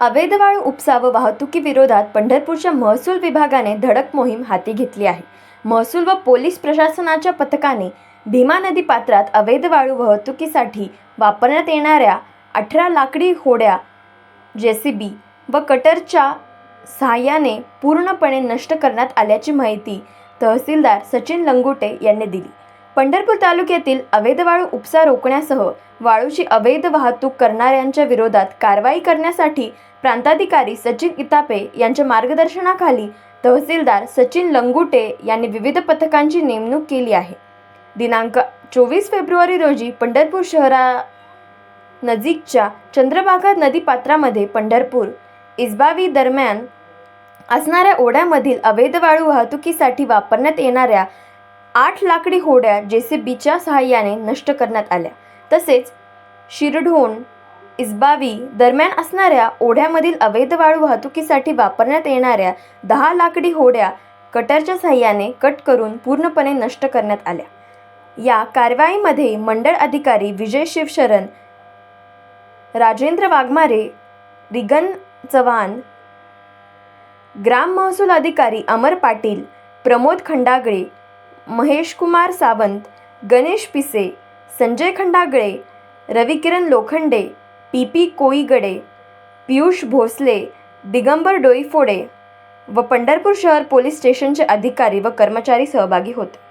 अवैध वाळू उपसा व वाहतुकीविरोधात पंढरपूरच्या महसूल विभागाने धडक मोहीम हाती घेतली आहे. महसूल व पोलीस प्रशासनाच्या पथकाने भीमा नदी पात्रात अवैध वाळू वाहतुकीसाठी वापरण्यात येणाऱ्या अठरा लाकडी होड्या जेसीबी व कटरच्या सहाय्याने पूर्णपणे नष्ट करण्यात आल्याची माहिती तहसीलदार सचिन लंगुटे यांनी दिली. पंढरपूर तालुक्यातील अवैध वाळू उपसा रोखण्यासह वाळूची अवैध वाहतूक करणाऱ्यांच्या विरोधात कारवाई करण्यासाठी प्रांताधिकारी सचिन इतापे यांच्या मार्गदर्शनाखाली तहसीलदार सचिन लंगुटे यांनी विविध पथकांची नेमणूक केली आहे. दिनांक चोवीस फेब्रुवारी रोजी पंढरपूर शहरा नजीकच्या चंद्रभागा नदीपात्रामध्ये पंढरपूर इस्बावी दरम्यान असणाऱ्या ओढ्यामधील अवैध वाळू वाहतुकीसाठी वापरण्यात येणाऱ्या आठ लाकडी होड्या जेसीबीच्या सहाय्याने नष्ट करण्यात आल्या. तसेच शिरढोण इस्बावी दरम्यान असणाऱ्या ओढ्यामधील अवैध वाळू वाहतुकीसाठी वापरण्यात येणाऱ्या दहा लाकडी होड्या कटरच्या सहाय्याने कट करून पूर्णपणे नष्ट करण्यात आल्या. या कारवाईमध्ये मंडळ अधिकारी विजय शिवशरण राजेंद्र वाघमारे रिगन चव्हाण ग्राम महसूल अधिकारी अमर पाटील प्रमोद खंडागळे महेश कुमार सावंत गणेश पिसे संजय खंडागळे रविकिरण लोखंडे पी पी कोईगडे पियुष भोसले दिगंबर डोईफोडे व पंढरपूर शहर पोलीस स्टेशनचे अधिकारी व कर्मचारी सहभागी होते.